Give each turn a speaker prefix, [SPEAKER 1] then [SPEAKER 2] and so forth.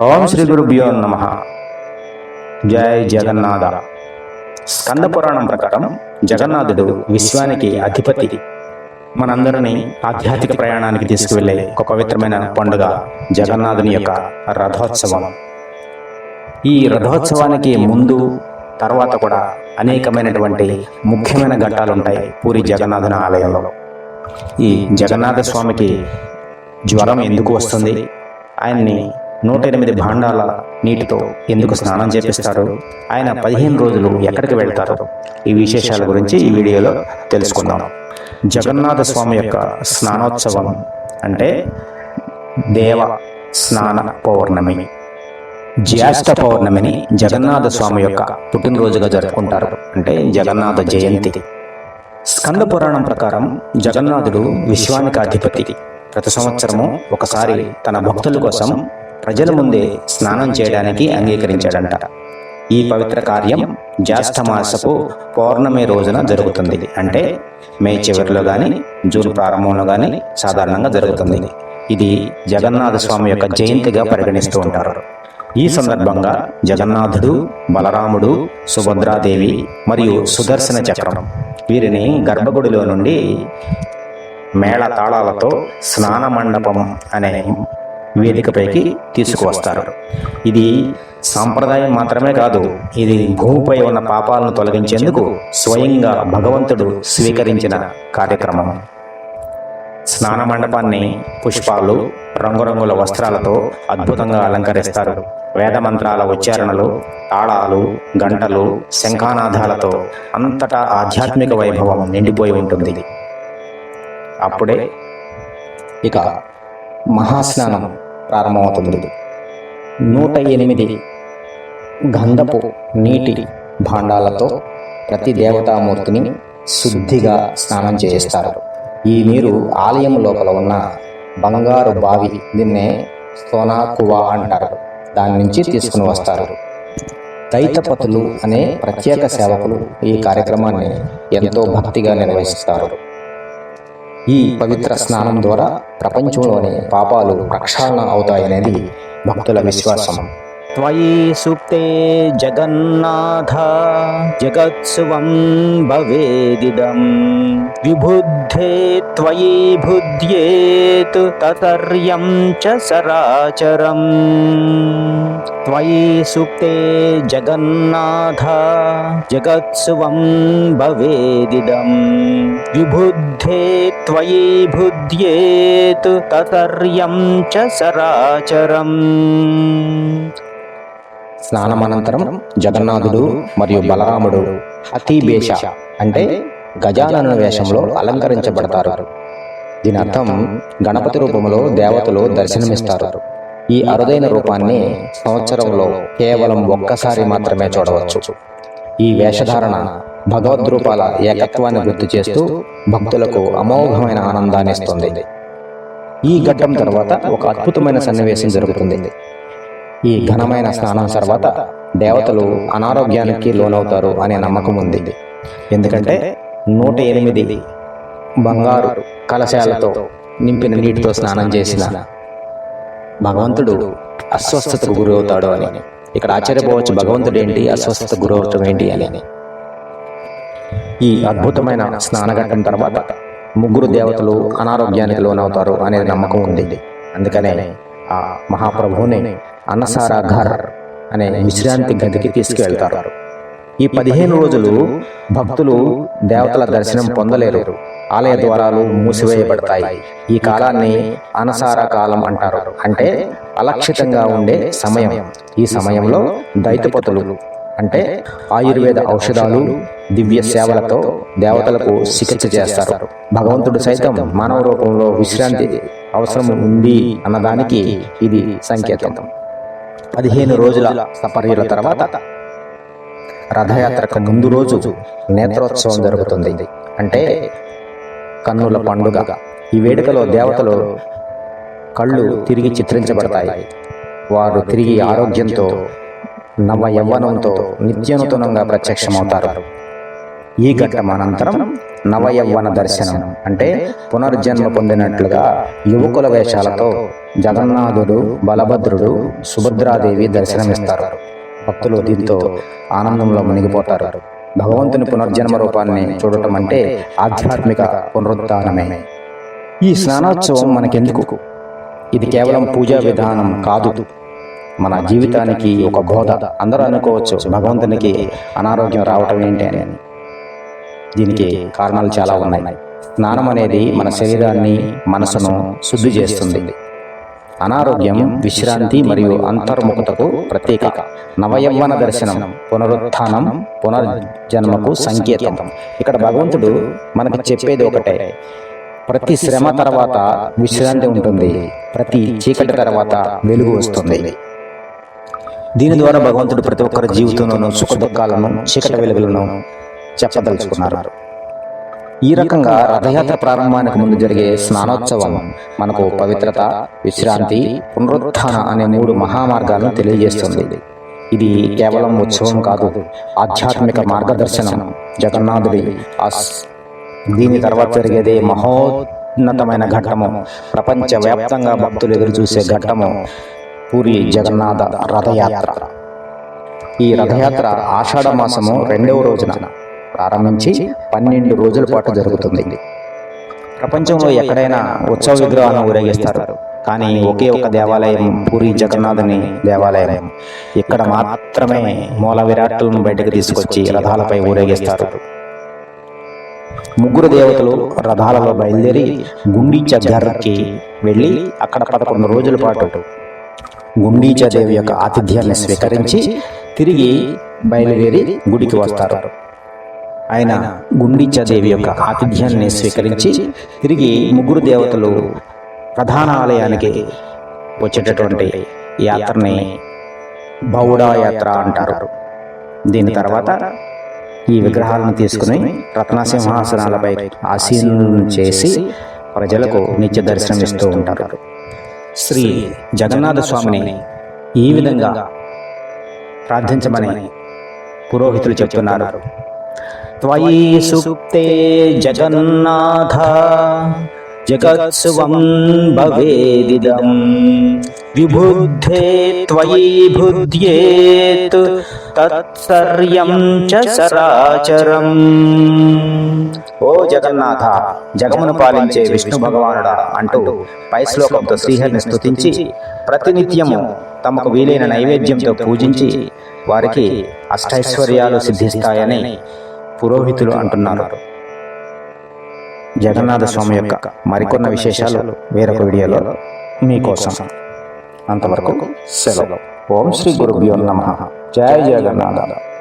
[SPEAKER 1] ఓం శ్రీ గురుభ్యో నమ. జయ జగన్నాథ. స్కంద పురాణం ప్రకారం జగన్నాథుడు విశ్వానికి అధిపతి. మనందరినీ ఆధ్యాత్మిక ప్రయాణానికి తీసుకువెళ్ళే ఒక పవిత్రమైన పండుగ జగన్నాథుని యొక్క రథోత్సవం. ఈ రథోత్సవానికి ముందు తర్వాత కూడా అనేకమైనటువంటి ముఖ్యమైన ఘట్టాలు ఉంటాయి పూరి జగన్నాథుని ఆలయంలో. ఈ జగన్నాథ స్వామికి జ్వరం ఎందుకు వస్తుంది? ఆయన్ని నూట ఎనిమిది భాండాల నీటితో ఎందుకు స్నానం చేపిస్తారు ఆయన పదిహేను రోజులు ఎక్కడికి వెళ్తారు ఈ విశేషాల గురించి ఈ వీడియోలో తెలుసుకుందాం. జగన్నాథ స్వామి యొక్క స్నానోత్సవం అంటే దేవ స్నాన పౌర్ణమి. జ్యేష్ఠ పౌర్ణమిని జగన్నాథ స్వామి యొక్క పుట్టినరోజుగా జరుపుకుంటారు. అంటే జగన్నాథ జయంతి. స్కంద పురాణం ప్రకారం జగన్నాథుడు విశ్వానికి అధిపతి ప్రతి సంవత్సరము ఒకసారి తన భక్తుల కోసం ప్రజల ముందే స్నానం చేయడానికి అంగీకరించాడంట. ఈ పవిత్ర కార్యం జ్యేష్ఠమాసపు పౌర్ణమి రోజున జరుగుతుంది. అంటే మే చివరిలో కానీ జూన్ ప్రారంభంలో కానీ సాధారణంగా జరుగుతుంది. ఇది జగన్నాథ స్వామి యొక్క జయంతిగా పరిగణిస్తూ ఉంటారు. ఈ సందర్భంగా జగన్నాథుడు బలరాముడు సుభద్రాదేవి మరియు సుదర్శన చక్రం వీరిని గర్భగుడిలో నుండి మేళ తాళాలతో స్నాన మండపం అనే వేదికపైకి తీసుకువస్తారు. ఇది సాంప్రదాయం మాత్రమే కాదు ఇది భూమిపై ఉన్న పాపాలను తొలగించేందుకు స్వయంగా భగవంతుడు స్వీకరించిన కార్యక్రమం. స్నాన మండపాన్ని పుష్పాలు రంగురంగుల వస్త్రాలతో అద్భుతంగా అలంకరిస్తారు. వేద మంత్రాల ఉచ్చారణలు తాళాలు గంటలు శంఖానాదాలతో అంతటా ఆధ్యాత్మిక వైభవం నిండిపోయి ఉంటుంది. అప్పుడే ఇక మహాస్నానం ప్రారంభమవుతుంది నూట ఎనిమిది గంధపు నీటి భాండాలతో ప్రతి దేవతామూర్తిని శుద్ధిగా స్నానం చేయిస్తారు. ఈ నీరు ఆలయం లోపల ఉన్న బంగారు బావి దీన్నే సోనాకువా అంటారు. దాని నుంచి తీసుకుని వస్తారు. దైతపతులు అనే ప్రత్యేక సేవకులు ఈ కార్యక్రమాన్ని ఎంతో భక్తిగా నిర్వహిస్తారు. ఈ పవిత్ర స్నానం ద్వారా ప్రపంచంలోని పాపాలు ప్రక్షాళన అవుతాయనేది భక్తుల విశ్వాసం. త్వయి సుప్తే జగన్నాథ జగత్సువం భవేదిదం. విబుద్ధే త్వయి బుద్ధ్యేత్ తతర్యం చ సరాచరం. త్వయి సూక్తే జగన్నాథ జగత్స్వం భవేదిదం విబుద్ధే త్వయి బుద్ధ్యేత్ తతర్యం చ సరాచరం స్నానమనంతరం జగన్నాథుడు మరియు బలరాముడు హతీబేష అంటే గజానన వేషంలో అలంకరించబడతారు. దీని అర్థం గణపతి రూపంలో దేవతలు దర్శనమిస్తారు. ఈ అరుదైన రూపాన్ని సంవత్సరంలో కేవలం ఒక్కసారి మాత్రమే చూడవచ్చు. ఈ వేషధారణ భగవద్రూపాల ఏకత్వాన్ని గుర్తు చేస్తూ భక్తులకు అమోఘమైన ఆనందాన్ని ఇస్తుంది. ఈ ఘట్టం తర్వాత ఒక అద్భుతమైన సన్నివేశం జరుగుతుంది. ఈ ఘనమైన స్నానం తర్వాత దేవతలు అనారోగ్యానికి లోనవుతారు అనే నమ్మకం ఉంది. ఎందుకంటే నూట ఎనిమిది బంగారు కలశాలతో నింపిన నీటితో స్నానం చేసిన భగవంతుడు అస్వస్థతకు గురవుతాడు అని. ఇక్కడ ఆశ్చర్యపోవచ్చు భగవంతుడు ఏంటి అస్వస్థత గురవటం ఏంటి అని. ఈ అద్భుతమైన స్నానఘట్టం తర్వాత ముగ్గురు దేవతలు అనారోగ్యానికి లోనవుతారు అనేది నమ్మకం ఉంది. అందుకనే ఆ మహాప్రభువుని అన్నసారాఘర్ అనే విశ్రాంతి గదికి తీసుకువెళ్తారు ఈ పదిహేను రోజులు భక్తులు దేవతల దర్శనం పొందలేరు. ఆలయ ద్వారాలు మూసివేయబడతాయి. ఈ కాలాన్ని అనసార కాలం అంటారు. అంటే అలక్షితంగా ఉండే సమయం. ఈ సమయంలో దైతపతులు అంటే ఆయుర్వేద ఔషధాలు దివ్య సేవలతో దేవతలకు చికిత్స చేస్తారు. భగవంతుడు సైతం మానవ రూపంలో విశ్రాంతి అవసరం ఉంది అన్నదానికి ఇది సంకేతం. పదిహేను రోజుల సపర్యల తర్వాత రథయాత్రకు ముందు రోజు నేత్రోత్సవం జరుగుతుంది. అంటే కన్నుల పండుగ. ఈ వేడుకలో దేవతలు కళ్ళు తిరిగి చిత్రించబడతాయి. వారు తిరిగి ఆరోగ్యంతో నవ యవ్వనంతో నిత్యనూతనంగా ప్రత్యక్షమవుతారు. ఈ ఘట్టం అనంతరం నవయవ్వన దర్శనం. అంటే పునర్జన్మ పొందినట్లుగా యువకుల వేషాలతో జగన్నాథుడు బలభద్రుడు సుభద్రాదేవి దర్శనమిస్తారు. భక్తులు దీంతో ఆనందంలో మునిగిపోతారు. భగవంతుని పునర్జన్మ రూపాన్ని చూడటం అంటే ఆధ్యాత్మిక పునరుత్థానమే ఈ స్నానోత్సవం మనకెందుకు? ఇది కేవలం పూజా విధానం కాదు. మన జీవితానికి ఒక బోధ అందరూ అనుకోవచ్చు భగవంతునికి అనారోగ్యం రావటం ఏంటి అని. దీనికి కారణాలు చాలా ఉన్నాయి. స్నానం అనేది మన శరీరాన్ని మనసును శుద్ధి చేస్తుంది. అనారోగ్యం విశ్రాంతి మరియు అంతర్ముఖతకు ప్రత్యేక నవయవ్వన దర్శనం పునరుత్థానం పునర్జన్మకు సంకేతం. ఇక్కడ భగవంతుడు మనకు చెప్పేది ఒకటే. ప్రతి శ్రమ తర్వాత విశ్రాంతి ఉంటుంది. ప్రతి చీకటి తర్వాత వెలుగు వస్తుంది. దీని ద్వారా భగవంతుడు ప్రతి ఒక్కరి జీవితంలోనూ సుఖ దుఃఖాలను చీకటి వెలుగులను చెప్పదలుచుకున్నారు. ఈ రకంగా రథయాత్ర ప్రారంభానికి ముందు జరిగే స్నానోత్సవం మనకు పవిత్రత విశ్రాంతి పునరుత్థాన అనే మూడు మహామార్గాలను తెలియజేస్తుంది. ఇది కేవలం ఉత్సవం కాదు ఆధ్యాత్మిక మార్గదర్శనం. జగన్నాథుడి దీని తర్వాత జరిగేదే మహోన్నతమైన ఘట్టము. ప్రపంచ వ్యాప్తంగా భక్తులు ఎదురు చూసే ఘట్టము పూరి జగన్నాథ రథయాత్ర. ఈ రథయాత్ర ఆషాఢ మాసము రెండవ రోజున. ప్రారంభించి పన్నెండు రోజుల పాటు జరుగుతుంది. ప్రపంచంలో ఎక్కడైనా ఉత్సవ విగ్రహాలను ఊరేగిస్తారు. కానీ ఒకే ఒక దేవాలయం పూరి జగన్నాథుని దేవాలయం. ఇక్కడ మాత్రమే మూల విరాట్లను బయటకు తీసుకొచ్చి రథాలపై ఊరేగిస్తారు. ముగ్గురు దేవతలు రథాలలో బయలుదేరి గుండీచ గర్కి వెళ్ళి అక్కడ పదకొండు రోజుల పాటు గుండీచ దేవి యొక్క ఆతిథ్యాన్ని స్వీకరించి తిరిగి బయలుదేరి గుడికి వస్తారు. ఆయన గుండీచ దేవి యొక్క ఆతిథ్యాన్ని స్వీకరించి తిరిగి ముగ్గురు దేవతలు ప్రధాన ఆలయానికి వచ్చేటటువంటి యాత్రని బౌడా యాత్ర అంటారు. దీని తర్వాత ఈ విగ్రహాలను తీసుకుని రత్నసింహాసనాలపై ఆసీనులను చేసి ప్రజలకు నిత్య దర్శనం ఇస్తూ ఉంటారు. శ్రీ జగన్నాథ స్వామిని ఈ విధంగా ప్రార్థించమని పురోహితులు చెప్తున్నారు. త్వయి సుప్తే జగన్నాథ జగత్సువం భవేదిదం విబుద్ధే త్వయి బుద్ధ్యేత్ తత్సర్యం చ సరాచరం ఓ జగన్నాథ జగమును పాలించే విష్ణు భగవానుడా అంటూ పై శ్లోకంతో శ్రీహరిని స్తుతించి ప్రతినిత్యము తమకు వీలైన నైవేద్యంతో పూజించి వారికి అష్టైశ్వర్యాలు సిద్ధిస్తాయని పురోహితులు అంటున్నారు. జగన్నాథ స్వామి యొక్క మరికొన్న విశేషాలు వేరొక వీడియోలో మీకోసం. అంతవరకు సెలవు. ఓం శ్రీ గురుభ్యో నమ. జయ జగన్నాథ.